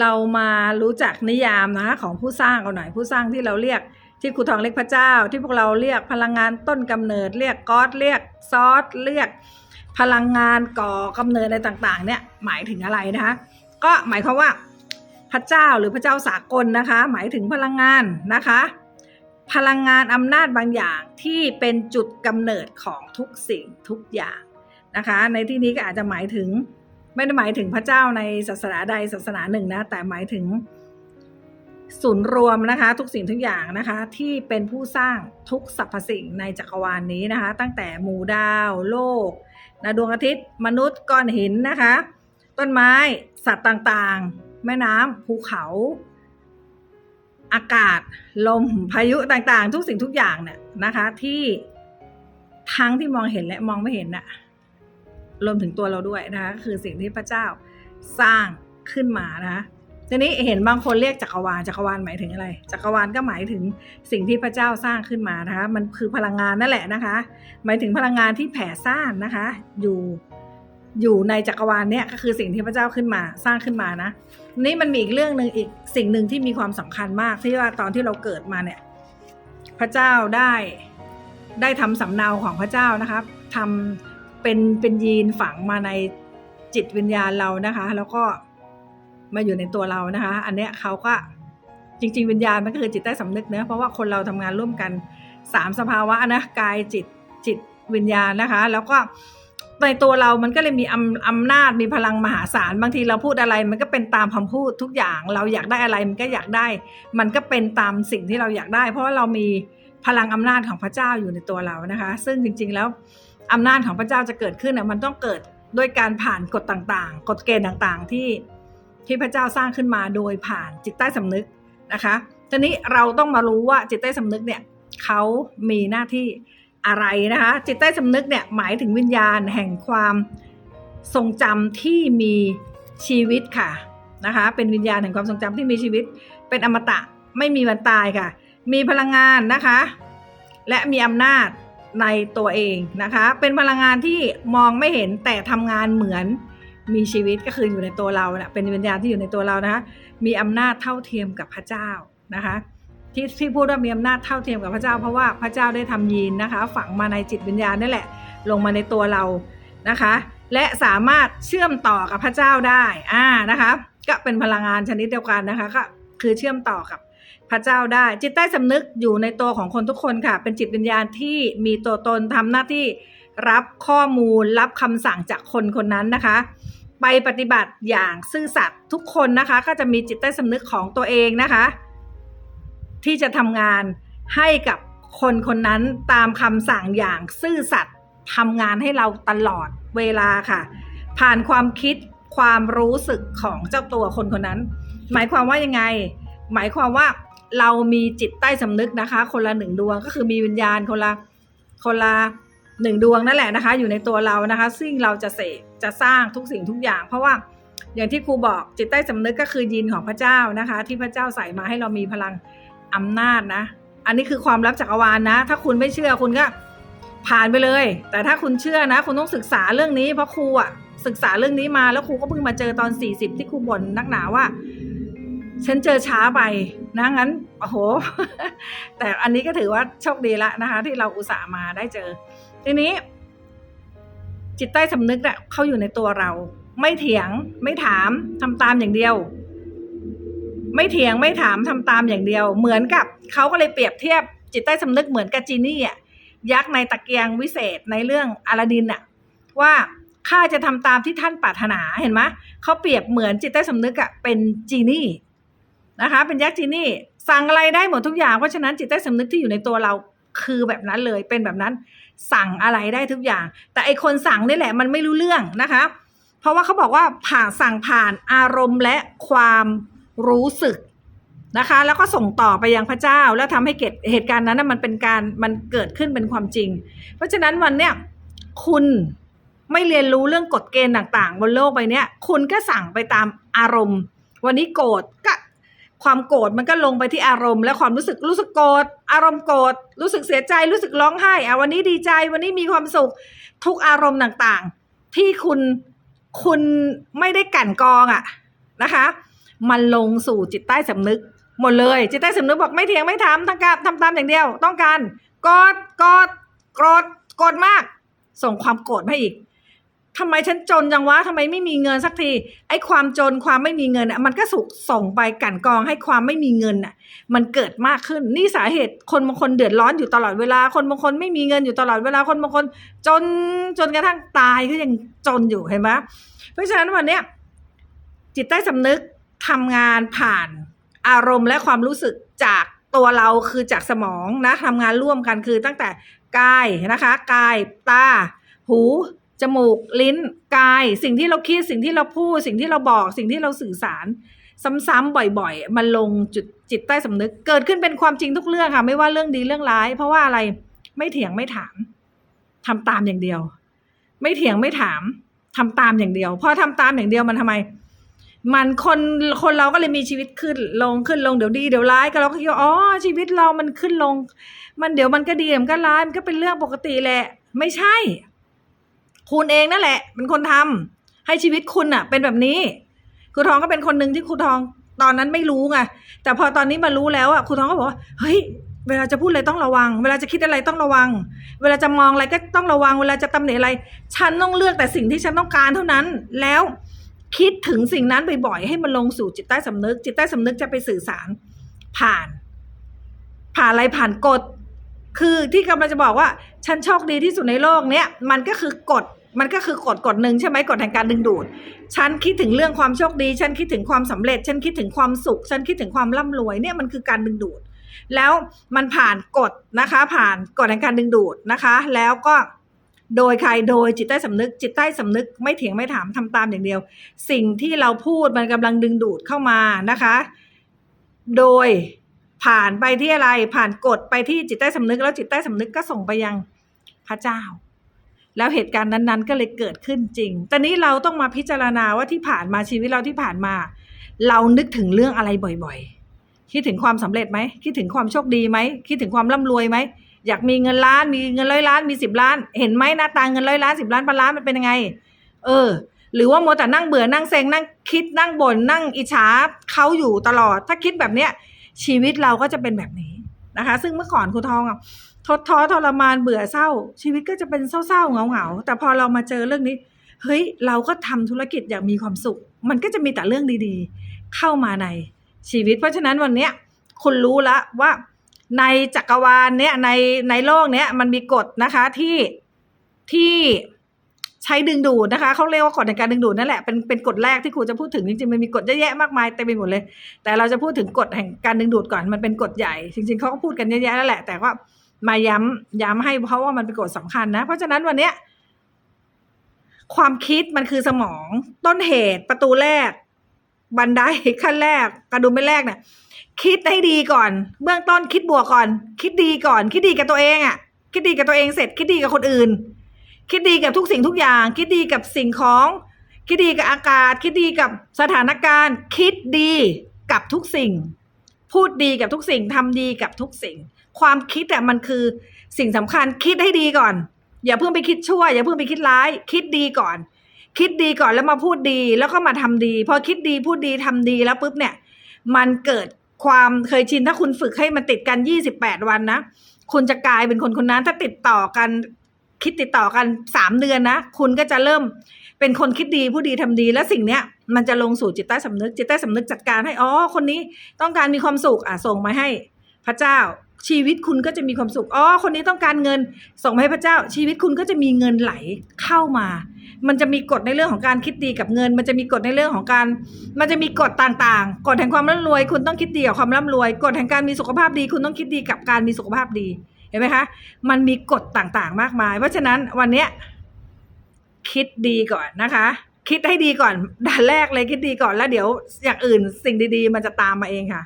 เรามารู้จักนิยามนะคะของผู้สร้างกันหน่อย ผู้สร้างที่เราเรียกที่ครูทองเรียกพระเจ้า ที่พวกเราเรียกพลังงานต้นกำเนิด เรียกก๊อดเรียกซอสเรียก พลังงานก่อกำเนิดอะไรต่างๆ เนี่ยหมายถึงอะไรนะคะก็หมายความว่าพระเจ้าหรือพระเจ้าสากลนะคะ หมายถึงพลังงานนะคะ พลังงานอำนาจบางอย่างที่เป็นจุดกำเนิดของทุกสิ่งทุกอย่างนะคะ ในที่นี้ก็อาจจะหมายถึง ไม่ได้หมายถึงพระเจ้าในศาสนาใดศาสนาหนึ่งนะ แต่หมายถึงศูนย์รวมนะคะ ทุกสิ่งทุกอย่างนะคะ ที่เป็นผู้สร้างทุกสรรพสิ่งในจักรวาลนนี้นะคะ ตั้งแต่หมู่ดาว โลกนะดวงอาทิตย์ มนุษย์ก้อนหินนะคะ ต้นไม้สัตว์ต่างๆ แม่น้ำภูเขา อากาศ ลมพายุต่างๆ ทุกสิ่งทุกอย่างเนี่ยนะคะ ที่ทั้งที่มองเห็นและมองไม่เห็นน่ะ รวมถึงตัวเราด้วยนะคะคือสิ่งที่พระเจ้าสร้างขึ้นมานะคะทีนี้เห็นบางคนเรียกจักรวาลจักรวาลหมายถึงอะไร จักรวาลก็หมายถึงสิ่งที่พระเจ้าสร้างขึ้นมานะคะมันคือพลังงานนั่นแหละนะคะ หมายถึงพลังงานที่แผ่ซ่านนะคะ อยู่อยู่ในจักรวาลเนี่ยก็คือสิ่งที่พระเจ้าขึ้นมาสร้างขึ้นมานะนี่มันมีอีกเรื่องหนึ่งอีกสิ่งหนึ่งที่มีความสำคัญมากที่ว่าตอนที่เราเกิดมาเนี่ยพระเจ้าได้ได้ทำสำเนาของพระเจ้านะคะทำ เป็นเป็นยีนฝังมาในจิตวิญญาณเรานะคะ แล้วก็มาอยู่ในตัวเรานะคะ อันเนี้ยเขาก็จริง ๆ วิญญาณมันก็คือจิตใต้สำนึกเนะเพราะว่าคนเราทำงานร่วมกันสามสภาวะนะกายจิตจิตวิญญาณนะคะ แล้วก็ในตัวเรามันก็เลยมีอำอำนาจมีพลังมหาศาลบางทีเราพูดอะไรมันก็เป็นตามคำพูดทุกอย่างเราอยากได้อะไรมันก็อยากได้ มันก็เป็นตามสิ่งที่เราอยากได้ เพราะว่าเรามีพลังอำนาจของพระเจ้าอยู่ในตัวเรานะคะ ซึ่งจริง ๆแล้ว อำนาจของพระเจ้าจะเกิดขึ้นนะมันต้องเกิดด้วยการผ่านกฎต่างๆ กฎเกณฑ์ต่างๆ ที่ที่พระเจ้าสร้างขึ้นมาโดยผ่านจิตใต้สำนึกนะคะทีนี้เราต้องมารู้ว่าจิตใต้สำนึกเนี่ยเขามีหน้าที่อะไรนะคะ จิตใต้สำนึกเนี่ยหมายถึงวิญญาณแห่งความทรงจำที่มีชีวิตค่ะนะคะเป็นวิญญาณแห่งความทรงจำที่มีชีวิต เป็นอมตะไม่มีวันตายค่ะ มีพลังงานนะคะ และมีอำนาจ ในตัวเองนะคะ เป็นพลังงานที่มองไม่เห็นแต่ทำงานเหมือนมีชีวิตก็คืออยู่ในตัวเรานะเป็นวิญญาณที่อยู่ในตัวเรานะคะมีอำนาจเท่าเทียมกับพระเจ้านะคะที่ที่พูดว่ามีอำนาจเท่าเทียมกับพระเจ้า เพราะว่าพระเจ้าได้ทำยีนนะคะ ฝังมาในจิตวิญญาณนี่แหละ ลงมาในตัวเรานะคะ และสามารถเชื่อมต่อกับพระเจ้าได้อ่านะคะ ก็เป็นพลังงานชนิดเดียวกันนะคะก็คือเชื่อมต่อกับ พระเจ้าได้ จิตใต้สำนึกอยู่ในตัวของคนทุกคนค่ะ เป็นจิตวิญญาณที่มีตัวตนทำหน้าที่รับข้อมูลรับคำสั่งจากคนคนนั้นนะคะ ไปปฏิบัติอย่างซื่อสัตย์ทุกคนนะคะ ก็จะมีจิตใต้สำนึกของตัวเองนะคะ ที่จะทำงานให้กับคนคนนั้นตามคำสั่งอย่างซื่อสัตย์ทำงานให้เราตลอดเวลาค่ะ ผ่านความคิดความรู้สึกของเจ้าตัวคนคนนั้น หมายความว่ายังไง หมายความว่า เรามีจิตใต้สำนึกนะคะ คนละหนึ่งดวงก็คือมีวิญญาณคนละคนละหนึ่งดวงนั่นแหละนะคะ อยู่ในตัวเรานะคะ ซึ่งเราจะเสกจะสร้างทุกสิ่งทุกอย่าง เพราะว่าอย่างที่ครูบอกจิตใต้สำนึกก็คือยีนของพระเจ้านะคะ ที่พระเจ้าใส่มาให้เรามีพลังอำนาจนะ อันนี้คือความลับจักรวาลนะ ถ้าคุณไม่เชื่อคุณก็ผ่านไปเลย แต่ถ้าคุณเชื่อนะ คุณต้องศึกษาเรื่องนี้เพราะครูอะศึกษาเรื่องนี้มาแล้วครูก็เพิ่งมาเจอตอน 40 ที่ครูบ่นนักหนาว่า ฉันเจอช้าไป นะงั้นโอ้โห แต่อันนี้ก็ถือว่าโชคดีละนะคะ ที่เราอุตส่าห์มาได้เจอ ทีนี้ จิตใต้สำนึกเนี่ยเขาอยู่ในตัวเรา ไม่เถียงไม่ถามทำตามอย่างเดียว ไม่เถียงไม่ถามทำตามอย่างเดียว เหมือนกับเขาก็เลยเปรียบเทียบ จิตใต้สำนึกเหมือนกับจีนี่อะยักษ์ในตะเกียงวิเศษในเรื่องอลาดินอะว่าข้าจะทำตามที่ท่านปรารถนาเห็นไหมเขาเปรียบเหมือนจิตใต้สำนึกอะเป็นจีนี่ นะคะ เป็นยักษ์จีนี่สั่งอะไรได้หมดทุกอย่าง เพราะฉะนั้นจิตใต้สำนึกที่อยู่ในตัวเราคือแบบนั้นเลยเป็นแบบนั้นสั่งอะไรได้ทุกอย่าง แต่ไอคนสั่งนี่แหละมันไม่รู้เรื่องนะคะ เพราะว่าเขาบอกว่าผ่านสั่งผ่านอารมณ์และความรู้สึกนะคะ แล้วก็ส่งต่อไปยังพระเจ้า แล้วทำให้เกิดเหตุการณ์นั้นมันเป็นการมันเกิดขึ้นเป็นความจริง เพราะฉะนั้นวันเนี้ยคุณไม่เรียนรู้เรื่องกฎเกณฑ์ต่างๆ บนโลกใบนี้คุณก็สั่งไปตามอารมณ์ วันนี้โกรธก็ ความโกรธมันก็ลงไปที่อารมณ์ และความรู้สึกรู้สึกโกรธอารมณ์โกรธรู้สึกเสียใจรู้สึกร้องไห้อะวันนี้ดีใจวันนี้มีความสุขทุกอารมณ์ต่างๆ ที่คุณคุณไม่ได้กลั่นกรองอะนะคะ มันลงสู่จิตใต้สำนึก หมดเลย จิตใต้สำนึกบอกไม่เถียงไม่ทำต้งการทำตามอย่างเดียว ต้องการกดกดโกรธโกรธมาก ส่งความโกรธมาอีก ทำไมฉันจนจังวะทำไมไม่มีเงินสักที ไอ้ความจนความไม่มีเงินอะมันก็สุกส่งไปกันกองให้ความไม่มีเงินอะ มันเกิดมากขึ้นนี่สาเหตุคนบางคนเดือดร้อนอยู่ตลอดเวลา คนบางคนไม่มีเงินอยู่ตลอดเวลาคนบางคน จนจนกระทั่งตายก็ยังจนอยู่เห็นไหมเพราะฉะนั้นวันเนี้ยจิตใต้สำนึกทำงานผ่านอารมณ์และความรู้สึกจากตัวเราคือจากสมองนะทำงานร่วมกันคือตั้งแต่กายนะคะกายตา หู จมูกลิ้นกาย สิ่งที่เราคิดสิ่งที่เราพูด สิ่งที่เราบอกสิ่งที่เราสื่อสาร ซ้ำๆบ่อยๆ มันลงจุดจิตใต้สำนึก เกิดขึ้นเป็นความจริงทุกเรื่องค่ะ ไม่ว่าเรื่องดีเรื่องร้าย เพราะว่าอะไรไม่เถียงไม่ถามทำตามอย่างเดียว ไม่เถียงไม่ถามทำตามอย่างเดียวพอทำตามอย่างเดียวมันทำไม มันคนคนเราก็เลยมีชีวิตขึ้นลงขึ้นลงเดี๋ยวดีเดี๋ยวร้ายก็เราก็คิดว่าอ๋อชีวิตเรามันขึ้นลง มันเดี๋ยวมันก็ดีมันก็ร้ายมันก็เป็นเรื่องปกติแหละ ไม่ใช่ คุณเองนั่นแหละ เป็นคนทำให้ชีวิตคุณอะเป็นแบบนี้ครูทองก็เป็นคนหนึ่งที่ครูทองตอนนั้นไม่รู้ไงแต่พอตอนนี้มารู้แล้วอะครูทองก็บอกว่าเฮ้ยเวลาจะพูดอะไรต้องระวัง เวลาจะคิดอะไรต้องระวัง เวลาจะมองอะไรก็ต้องระวัง เวลาจะตำหนิอะไร ฉันต้องเลือกแต่สิ่งที่ฉันต้องการเท่านั้น แล้วคิดถึงสิ่งนั้นบ่อยๆให้มันลงสู่จิตใต้สำนึก จิตใต้สำนึกจะไปสื่อสารผ่าน ผ่านอะไรผ่านกฎ คือที่กำลังจะบอกว่า ฉันโชคดีที่สุดในโลกเนี้ยมันก็คือกฎมันก็คือกฎกฎหนึ่งใช่ไหมกฎแห่งการดึงดูด ฉันคิดถึงเรื่องความโชคดี ฉันคิดถึงความสำเร็จ ฉันคิดถึงความสุข ฉันคิดถึงความร่ำรวยเนี่ยมันคือการดึงดูด แล้วมันผ่านกฎนะคะ ผ่านกฎแห่งการดึงดูดนะคะ แล้วก็โดยใครโดยจิตใต้สำนึก จิตใต้สำนึกไม่เถียงไม่ถามทำตามอย่างเดียว สิ่งที่เราพูดมันกำลังดึงดูดเข้ามานะคะ โดยผ่านไปที่อะไรผ่านกฎไปที่จิตใต้สำนึก แล้วจิตใต้สำนึกก็ส่งไปยัง พระเจ้า แล้วเหตุการณ์นั้นๆ ก็เลยเกิดขึ้นจริง ตอนนี้เราต้องมาพิจารณาว่าที่ผ่านมาชีวิตเราที่ผ่านมา เรานึกถึงเรื่องอะไรบ่อยๆ คิดถึงความสำเร็จไหม คิดถึงความโชคดีไหม คิดถึงความร่ำรวยไหม อยากมีเงินล้าน มีเงินร้อยล้าน มีสิบล้าน เห็นไหมหน้าตาเงินร้อยล้านสิบล้านพันล้านมันเป็นยังไง เออ หรือว่ามัวแต่นั่งเบื่อ นั่งเซ็ง นั่งคิด นั่งบ่น นั่งอิจฉาเขาอยู่ตลอด ถ้าคิดแบบเนี้ยชีวิตเราก็จะเป็นแบบนี้นะคะ ซึ่งเมื่อก่อนครูทองอะ ทดท้อทรมานเบื่อเศร้า ชีวิตก็จะเป็นเศร้าๆเหงาๆแต่พอเรามาเจอเรื่องนี้ เฮ้ย เราก็ทำธุรกิจอย่างมีความสุข มันก็จะมีแต่เรื่องดีๆ เข้ามาในชีวิต เพราะฉะนั้นวันเนี้ยคุณรู้แล้วว่าในจักรวาลเนี้ยในในโลกเนี้ยมันมีกฎนะคะที่ที่ใช้ดึงดูดนะคะเขาเรียกว่ากฎในการดึงดูดนั่นแหละเป็นเป็นกฎแรกที่ครูจะพูดถึงจริงๆมันมีกฎเยอะแยะมากมายเต็มไปหมดเลย แต่เราจะพูดถึงกฎแห่งการดึงดูดก่อนมันเป็นกฎใหญ่ จริงๆเขาก็พูดกันเยอะแยะแล้วแหละ แต่ว่า มาย้ำย้ำให้เพราะว่ามันเป็นกฎสำคัญนะ เพราะฉะนั้นวันเนี้ยความคิดมันคือสมองต้นเหตุประตูแรก บันไดขั้นแรก กระดุมไม่แรกเนี่ยคิดให้ดีก่อน เบื้องต้นคิดบวกก่อน คิดดีก่อน คิดดีกับตัวเองอะ่ะ คิดดีกับตัวเองเสร็จ คิดดีกับคนอื่น คิดดีกับทุกสิ่งทุกอย่าง คิดดีกับสิ่งของ คิดดีกับอากาศ คิดดีกับสถานการณ์ คิดดีกับทุกสิ่ง พูดดีกับทุกสิ่งทำดีกับทุกสิ่ง ความคิดอะมันคือสิ่งสำคัญคิดให้ดีก่อน อย่าเพิ่งไปคิดชั่ว อย่าเพิ่งไปคิดร้าย คิดดีก่อน คิดดีก่อนแล้วมาพูดดีแล้วก็มาทำดี พอคิดดีพูดดีทำดีแล้วปุ๊บเนี่ย มันเกิดความเคยชินถ้าคุณฝึกให้มันติดกันยี่สิบแปดวันนะคุณจะกลายเป็นคนคนนั้นถ้าติดต่อกัน คิดติดต่อกันสามเดือนนะคุณก็จะเริ่มเป็นคนคิดดีผู้ดีทำดีและสิ่งเนี้ยมันจะลงสู่จิตใต้สำนึกจิตใต้สำนึกจัดการให้อ๋อคนนี้ต้องการมีความสุขอะส่งมาให้พระเจ้า ชีวิตคุณก็จะมีความสุข อ๋อ คนนี้ต้องการเงิน ส่งให้พระเจ้า ชีวิตคุณก็จะมีเงินไหลเข้ามา มันจะมีกฎในเรื่องของการคิดดีกับเงิน มันจะมีกฎในเรื่องของการ มันจะมีกฎต่างๆ กฎแห่งความร่ำรวย คุณต้องคิดดีกับความร่ำรวย กฎแห่งการมีสุขภาพดี คุณต้องคิดดีกับการมีสุขภาพดี เห็นไหมคะ มันมีกฎต่างๆ มากมาย เพราะฉะนั้นวันเนี้ยคิดดีก่อนนะคะ คิดให้ดีก่อนด่านแรกเลยคิดดีก่อนแล้วเดี๋ยวอย่างอื่นสิ่งดีๆ มันจะตามมาเองค่ะ